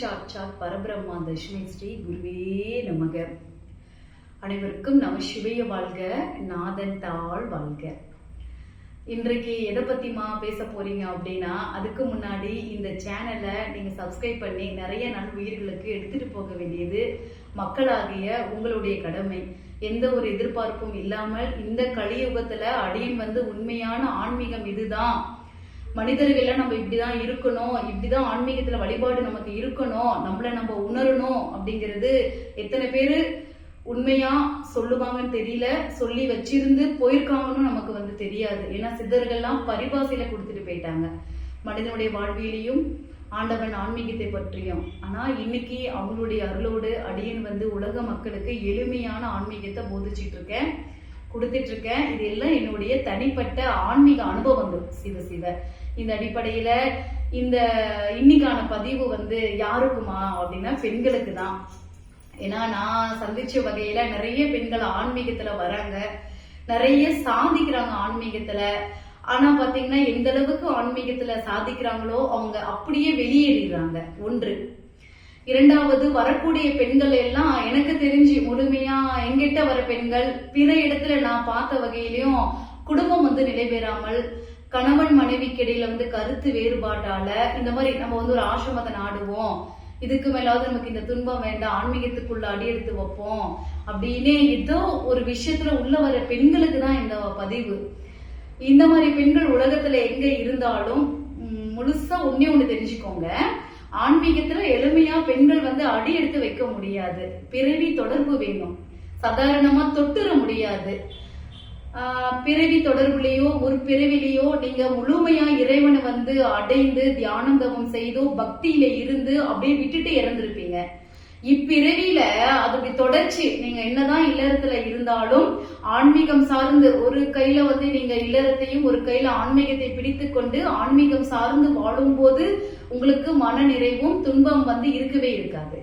சாட்சாத் பரபிரம்மா தர்ஷினி ஸ்ரீ குருவே நமக. அனைவருக்கும் நம சிவைய வாழ்க நாதன் தாள் வாழ்க. இன்றைக்கு எதை பத்திமா பேச போறீங்க அப்படின்னா அதுக்கு முன்னாடி இந்த சேனலை நீங்க சப்ஸ்கிரைப் பண்ணி நிறைய நல்வுயிர்களுக்கு எடுத்துட்டு போக வேண்டியது மக்களாகிய உங்களுடைய கடமை. எந்த ஒரு எதிர்பார்ப்பும் இல்லாமல் இந்த கலியுகத்துல அடியின் வந்து உண்மையான ஆன்மீகம் இதுதான். மனிதர்கள நம்ம இப்படிதான் இருக்கணும் இப்படிதான் ஆன்மீகத்துல வழிபாடு நமக்கு இருக்கணும் நம்மள நம்ம உணரணும் அப்படிங்கிறது எத்தனை பேரு உண்மையா சொல்லுவாங்கன்னு தெரியல சொல்லி வச்சிருந்து போயிருக்காங்கன்னு நமக்கு வந்து தெரியாது. ஏன்னா சித்தர்கள்லாம் பரிபாசையில கொடுத்துட்டு போயிட்டாங்க. மனிதனுடைய வாழ்வியலையும் ஆண்டவன் ஆன்மீகத்தை பற்றியும். ஆனா இன்னைக்கு அவங்களுடைய அருளோடு அடியன் வந்து உலக மக்களுக்கு எளிமையான ஆன்மீகத்தை போதிச்சிட்டு இருக்கேன். கொடுத்துட்டு இருக்கேன் இது எல்லாம் என்னுடைய தனிப்பட்ட ஆன்மீக அனுபவங்கள் சிவ சிவ. இந்த அடிப்படையில இந்த இன்னைக்கான பதிவு வந்து யாருக்குமா அப்படின்னா பெண்களுக்கு தான் ஏன்னா நான் சந்திச்ச வகையில நிறைய பெண்கள் ஆன்மீகத்துல வராங்க. நிறைய சாதிக்கிறாங்க ஆன்மீகத்துல. ஆனா பாத்தீங்கன்னா எந்த அளவுக்கு ஆன்மீகத்துல சாதிக்கிறாங்களோ அவங்க அப்படியே வெளியேறிடுறாங்க. ஒன்று. இரண்டாவது வரக்கூடிய பெண்கள் எல்லாம் எனக்கு தெரிஞ்சு முழுமையா எங்கிட்ட வர பெண்கள் பிற இடத்துல நான் பார்த்த வகையிலையும் குடும்பம் வந்து நிலைபெறாமல் கணவன் மனைவிக்கு இடையில வந்து கருத்து வேறுபாட்டால இந்த மாதிரி நம்ம வந்து ஒரு ஆசிரமத்தை நாடுவோம். இதுக்கு மேலாவது நமக்கு இந்த துன்பம் வேண்டாம் ஆன்மீகத்துக்குள்ள அடி எடுத்து வைப்போம். அப்படின்னு ஏதோ ஒரு விஷயத்துல உள்ள வர பெண்களுக்கு தான் இந்த பதிவு. இந்த மாதிரி பெண்கள் உலகத்துல எங்க இருந்தாலும் முழுசா ஒன்னே ஒண்ணு தெரிஞ்சுக்கோங்க. ஆன்மீகத்துல எளிமையா பெண்கள் வந்து அடி எடுத்து வைக்க முடியாது. பிறவி தொடர்பு வேணும். சாதாரணமா தொட்டுற முடியாது. பிறவி தொடர்புலேயோ ஒரு பிறவிலேயோ நீங்க முழுமையா இறைவனை வந்து அடைந்து தியானம் தவம் செய்தோ பக்தியில இருந்து அப்படியே விட்டுட்டு இறந்திருப்பீங்க. இப்பிறவியில அதோடைய தொடர்ச்சி நீங்க என்னதான் இல்லறத்துல இருந்தாலும் ஆன்மீகம் சார்ந்து ஒரு கையில வந்து நீங்க இல்லறத்தையும் ஒரு கையில ஆன்மீகத்தை பிடித்து கொண்டு ஆன்மீகம் சார்ந்து வாழும்போது உங்களுக்கு மன நிறைவும் துன்பம் வந்து இருக்கவே இருக்காது.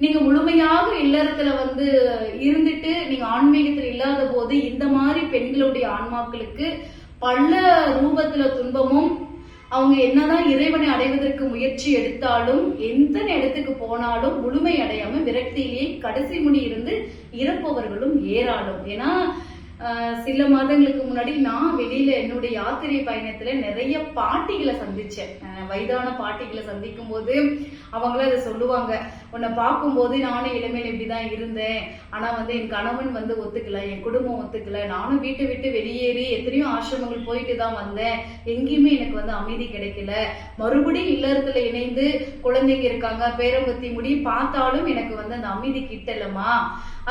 நீங்க முழுமையாக இல்லறத்துல வந்து இருந்துட்டு நீங்க ஆன்மீகத்துல இல்லாத போது இந்த மாதிரி பெண்களுடைய ஆன்மாக்களுக்கு பல ரூபத்துல துன்பமும் அவங்க என்னதான் இறைவனை அடைவதற்கு முயற்சி எடுத்தாலும் எந்த இடத்துக்கு போனாலும் முழுமை அடையாம விரக்தியிலேயே கடைசி முடி இருந்து இறப்பவர்களும் ஏராளம். ஏன்னா சில மாதங்களுக்கு முன்னாடி நான் வெளியில என்னுடைய யாத்திரை பயணத்துல நிறைய பாட்டிகளை சந்திச்சேன். வயதான பாட்டிகளை சந்திக்கும் போது அவங்கள அதை சொல்லுவாங்க. உன்னை பார்க்கும்போது நானும் இளமையில இப்படிதான் இருந்தேன். ஆனா வந்து என் கணவன் வந்து ஒத்துக்கல என் குடும்பம் ஒத்துக்கல. நானும் வீட்டை விட்டு வெளியேறி எத்தனையோ ஆசிரமங்கள் போயிட்டு தான் வந்தேன். எங்கேயுமே எனக்கு வந்து அமைதி கிடைக்கல. மறுபடியும் இல்லறத்துல இணைந்து குழந்தைங்க இருக்காங்க பேரம்பத்தி முடி பார்த்தாலும் எனக்கு வந்து அந்த அமைதி கிட்டலமா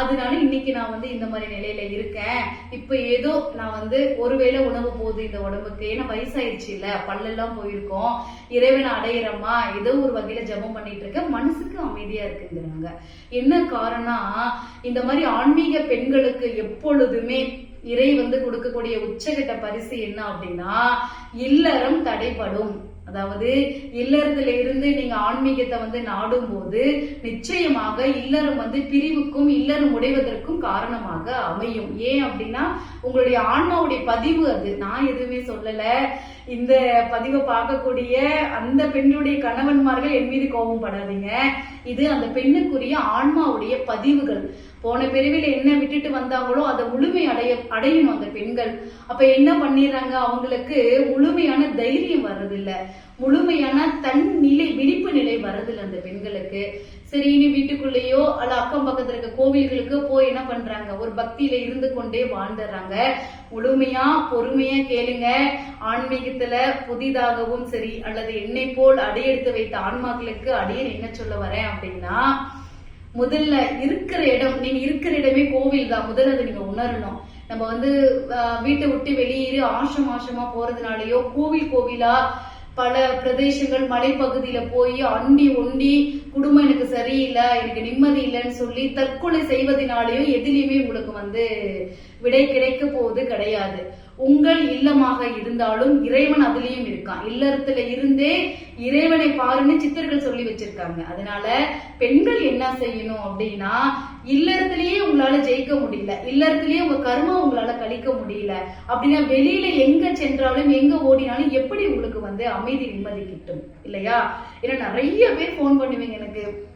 அதனால இன்னைக்கு நான் வந்து இந்த மாதிரி நிலையில இருக்கேன். இப்ப ஏதோ நான் வந்து ஒருவேளை உணவு போகுது இந்த உடம்புக்கு ஏன்னா வயசாயிருச்சு இல்ல பல்லெல்லாம் போயிருக்கோம். இறைவனை அடையிறமா? ஏதோ ஒரு வகையில ஜபம் பண்ணிட்டு இருக்கேன். மனசுக்கு அமைதியா இருக்குங்கிறாங்க. என்ன காரணம் இந்த மாதிரி ஆன்மீக பெண்களுக்கு எப்பொழுதுமே இறை வந்து கொடுக்கக்கூடிய உச்சகட்ட பரிசு என்ன அப்படின்னா இல்லறம் தடைப்படும் அதாவது இல்லறத்துல இருந்து நீங்க ஆன்மீகத்தை வந்து நாடும் போது நிச்சயமாக இல்லறம் வந்து பிரிவுக்கும் இல்லறம் உடைவதற்கும் காரணமாக அமையும். ஏன் அப்படின்னா உங்களுடைய ஆன்மாவுடைய பதிவு அது. நான் எதுவுமே சொல்லல. இந்த பதிவை பார்க்கக்கூடிய அந்த பெண்ணுடைய கணவன்மார்கள் என் மீது கோபம் படாதீங்க. இது அந்த பெண்ணுக்குரிய ஆன்மாவுடைய பதிவுகள். போன பிரிவில் என்ன விட்டுட்டு வந்தாங்களோ அதை முழுமை அடைய அடையணும் அந்த பெண்கள். அப்ப என்ன பண்ணிடுறாங்க? அவங்களுக்கு முழுமையான தைரியம் வர்றதில்ல. முழுமையான தன் நிலை விழிப்பு நிலை வர்றதில்ல அந்த பெண்களுக்கு. சரி இனி வீட்டுக்குள்ளேயோ அல்ல அக்கம் பக்கத்துல இருக்க கோவில்களுக்கு போய் என்ன பண்றாங்க? ஒரு பக்தியில இருந்து கொண்டே வாழ்ந்துடுறாங்க. முழுமையா பொறுமையா கேளுங்க. ஆன்மீகத்துல புதிதாகவும் சரி அல்லது என்னை போல் அடியெடுத்து வைத்த ஆன்மாக்களுக்கு அடியன் என்ன சொல்ல வரேன் அப்படின்னா முதல்ல இருக்கிற இடம் நீங்க இருக்கிற இடமே கோவில் தான். முதல்ல அதை நீங்க உணரணும். நம்ம வந்து ஆஹ், வீட்டை விட்டு வெளியேறி ஆஷம் ஆஷமா போறதுனாலயோ கோவில் கோவிலா பல பிரதேசங்கள் மலைப்பகுதியில போய் அண்டி ஒண்டி குடும்பம் எனக்கு சரியில்லை எனக்கு நிம்மதி இல்லைன்னு சொல்லி தற்கொலை செய்வதனாலேயோ எதுலயுமே உங்களுக்கு வந்து விடை கிடைக்க போவது கிடையாது. உங்கள் இல்லமாக இருந்தாலும் இறைவன் அதுலயும் இருக்கான். இல்லறத்துல இருந்தே இறைவனை பாருன்னு சித்தர்கள் சொல்லி வச்சிருக்காங்க. அதனால பெண்கள் என்ன செய்யணும் அப்படின்னா இல்லறத்திலேயே உங்களால ஜெயிக்க முடியல. இல்லறத்திலேயே உங்க கர்மா உங்களால கழிக்க முடியல. அப்படின்னா வெளியில எங்க சென்றாலும் எங்க ஓடினாலும் எப்படி உங்களுக்கு வந்து அமைதி நிம்மதி கிட்டும்? இல்லையா? ஏன்னா நிறைய பேர் போன் பண்ணுவீங்க எனக்கு.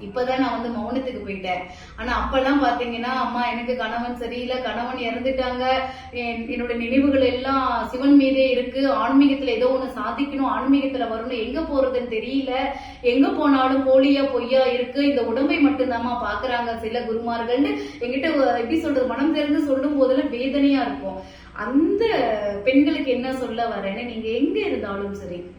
இப்பதான் நான் வந்து மௌனத்துக்கு போயிட்டேன். ஆனா அப்பெல்லாம் பாத்தீங்கன்னா அம்மா எனக்கு கணவன் சரியில்லை கணவன் இறந்துட்டாங்க. என்- என்னோட நினைவுகள் எல்லாம் சிவன் மீதே இருக்கு. ஆன்மீகத்துல ஏதோ ஒண்ணு சாதிக்கணும் ஆன்மீகத்துல வரணும். எங்க போறதுன்னு தெரியல. எங்க போனாலும் போலியா பொய்யா இருக்கு. இந்த உடம்பை மட்டும்தாம்மா பாக்குறாங்க சில குருமார்கள்னு. எங்கிட்ட எப்படி சொல்றது மனம் திறந்து சொல்லும் போதெல்லாம் வேதனையா இருக்கும். அந்த பெண்களுக்கு என்ன சொல்ல வரேன்னு நீங்க எங்க இருந்தாலும் சரி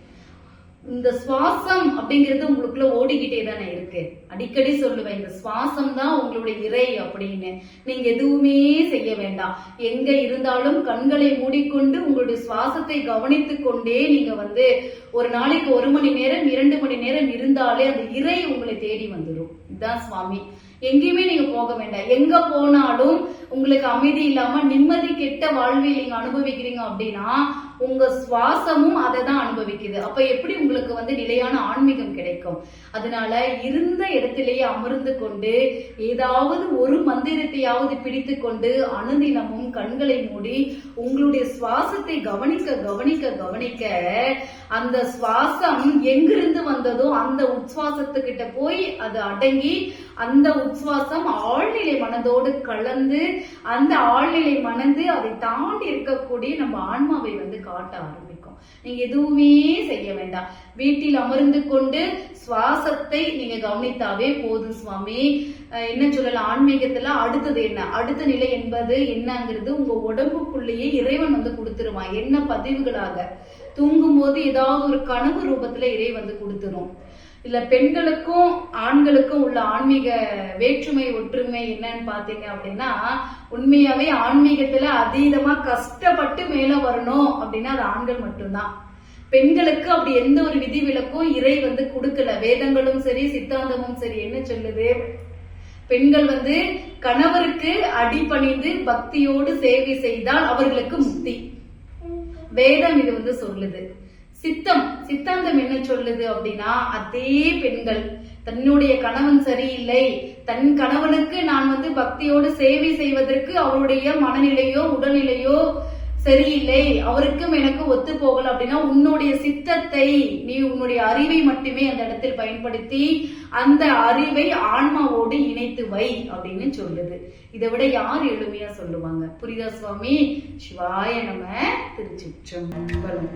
இந்த சுவாசம் அப்படிங்கிறது உங்களுக்குள்ள ஓடிக்கிட்டே தானே இருக்கு. அடிக்கடி சொல்லுவேன் இந்த சுவாசம் தான் உங்களுடைய இறை அப்படின்னு. நீங்க எதுவுமே செய்ய வேண்டாம். எங்க இருந்தாலும் கண்களை மூடிக்கொண்டு உங்களுடைய சுவாசத்தை கவனித்து கொண்டே நீங்க வந்து ஒரு நாளைக்கு ஒரு மணி நேரம் இரண்டு மணி நேரம் இருந்தாலே அந்த இறை உங்களை தேடி வந்துடும் இதுதான் சுவாமி. எங்கேயுமே நீங்க போக வேண்டாம். எங்க போனாலும் உங்களுக்கு அமைதி இல்லாம நிம்மதி கெட்ட வாழ்வை நீங்க அனுபவிக்கிறீங்க அப்படின்னா உங்க சுவாசமும் அதை தான் அனுபவிக்குது. அப்ப எப்படி உங்களுக்கு வந்து நிலையான ஆன்மீகம் கிடைக்கும்? அதனால இருந்த இடத்திலேயே அமர்ந்து கொண்டு ஏதாவது ஒரு மந்திரத்தையாவது பிடித்து கொண்டு அனுதினமும் கண்களை மூடி உங்களுடைய சுவாசத்தை கவனிக்க கவனிக்க கவனிக்க அந்த சுவாசம் எங்கிருந்து வந்ததோ அந்த உட்சுவாசத்துக்கிட்ட போய் அது அடங்கி அந்த உட்சுவாசம் ஆழ்நிலை மனதோடு கலந்து அந்த ஆழ்நிலை மனது அதை தாண்டி இருக்கக்கூடிய நம்ம ஆன்மாவை வந்து காட்ட ஆரம்பிக்கும். நீங்க எதுவுமே செய்ய வேண்டாம். வீட்டில் அமர்ந்து கொண்டு சுவாசத்தை நீங்க கவனித்தாவே போதும் சுவாமி. அஹ் என்ன சொல்லலாம்? ஆன்மீகத்துல அடுத்தது என்ன? அடுத்த நிலை என்பது என்னங்கிறது உங்க உடம்புக்குள்ளேயே இறைவன் வந்து கொடுத்துருவான். என்ன பதிவுகளாக? தூங்கும் போது ஏதாவது ஒரு கனவு ரூபத்துல இறை வந்து கொடுத்துரும். இல்ல பெண்களுக்கும் ஆண்களுக்கும் உள்ள ஆன்மீக வேற்றுமை ஒற்றுமை என்னன்னு பாத்தீங்க அப்படின்னா உண்மையாவே ஆன்மீகத்துல அதீதமா கஷ்டப்பட்டு மேல வரணும் அப்படின்னா அது ஆண்கள் மட்டும்தான். பெண்களுக்கு அப்படி எந்த ஒரு விதிவிலக்கும் இறை வந்து கொடுக்கல. வேதங்களும் சரி சித்தாந்தமும் சரி என்ன சொல்லுது? பெண்கள் வந்து கணவருக்கு அடிபணிந்து பக்தியோடு சேவை செய்தால் அவர்களுக்கு முக்தி. வேதம் இது வந்து சொல்லுது. சித்தம் சித்தாந்தம் என்ன சொல்லுது அப்படின்னா அதே பெண்கள். தன்னுடைய கணவன் சரியில்லை. தன் கணவனுக்கு நான் வந்து பக்தியோடு சேவை செய்வதற்கு அவருடைய மனநிலையோ உடல்நிலையோ சரியில்லை. அவருக்கும் எனக்கு ஒத்து போகல அப்படின்னா உன்னுடைய சித்தத்தை நீ உன்னுடைய அறிவை மட்டுமே அந்த இடத்தில் பயன்படுத்தி அந்த அறிவை ஆன்மாவோடு இணைத்து வை அப்படின்னு சொல்லுது. இதை விட யார் எளிமையா சொல்லுவாங்க? புரிதா சுவாமி? சிவாய நம்ம திருச்சிற்றம்பலம்.